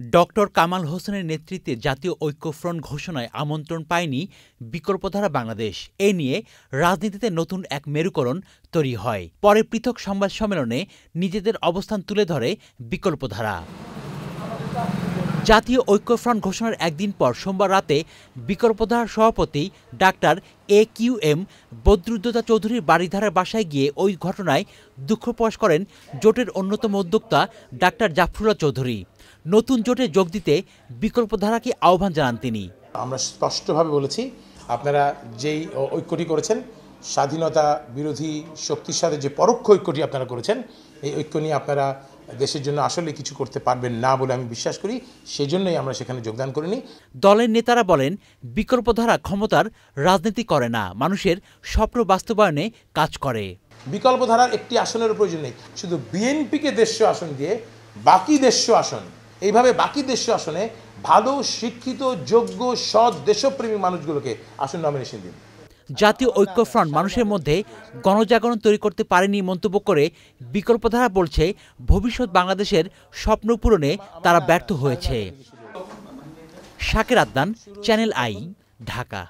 Doctor Kamal হোসেনের নেতৃত্বে জাতীয় ঐক্যফ্রন্ট ঘোষণায় আমন্ত্রণ পায়নি বিকল্পধারা বাংলাদেশ। এ নিয়ে রাজনীতিতে নতুন এক মেরুকরণ তৈরি হয়। পরে পৃথক সংবাদ সম্মেলনে নিজেদের অবস্থান তুলে ধরে বিকল্পধারা। জাতীয় ঐক্যফ্রন্ট ঘোষণার একদিন পর সোমবার রাতে বিকল্পধার সভাপতি doctor A Q M Badruddoza চৌধুরীর বাড়িধারার বাসায় গিয়ে ওই ঘটনায় দুঃখ প্রকাশ করেন জোটের অন্যতম উদ্যোক্তা ডাক্তার জাফরুল্লাহ চৌধুরী। নতুন জোটে যোগ দিতে বিকল্পধারাকে আহ্বান জানান তিনি। আমরা স্পষ্টভাবে বলেছি, আপনারা যেই ঐক্যটি করেছেন, স্বাধীনতা বিরোধী শক্তির সাথে যে পরোক্ষ ঐক্যটি আপনারা করেছেন, এই ঐক্য নিয়ে আপনারা দেশের জন্য আসলে কিছু করতে পারবেন না বলে আমি বিশ্বাস করি সেই জন্যই আমরা সেখানে যোগদান করিনি। দলের নেতারা বলেন বিকল্পধারা ক্ষমতার রাজনীতি করে না মানুষের স্বপ্ন বাস্তবায়নে কাজ করে। বিকল্পধারার একটি আসনের প্রয়োজন নেই শুধু বিএনপিকে দেড়শো আসন দিয়ে বাকি দেড়শো আসন এইভাবে বাকি দেড়শো আসনে ভালো শিক্ষিত যোগ্য সৎ দেশপ্রেমী মানুষগুলোকে আসন নমিনেশন দিন। জাতীয় ঐক্যফ্রন্ট মানুষের মধ্যে গণজাগরণ তৈরি করতে পারেনি মন্তব্য করে বিকল্পধারা বলছে, ভবিষ্যৎ বাংলাদেশের স্বপ্ন পূরণে তারা ব্যর্থ হয়েছে। শাকের আদান চ্যানেল আই, ঢাকা।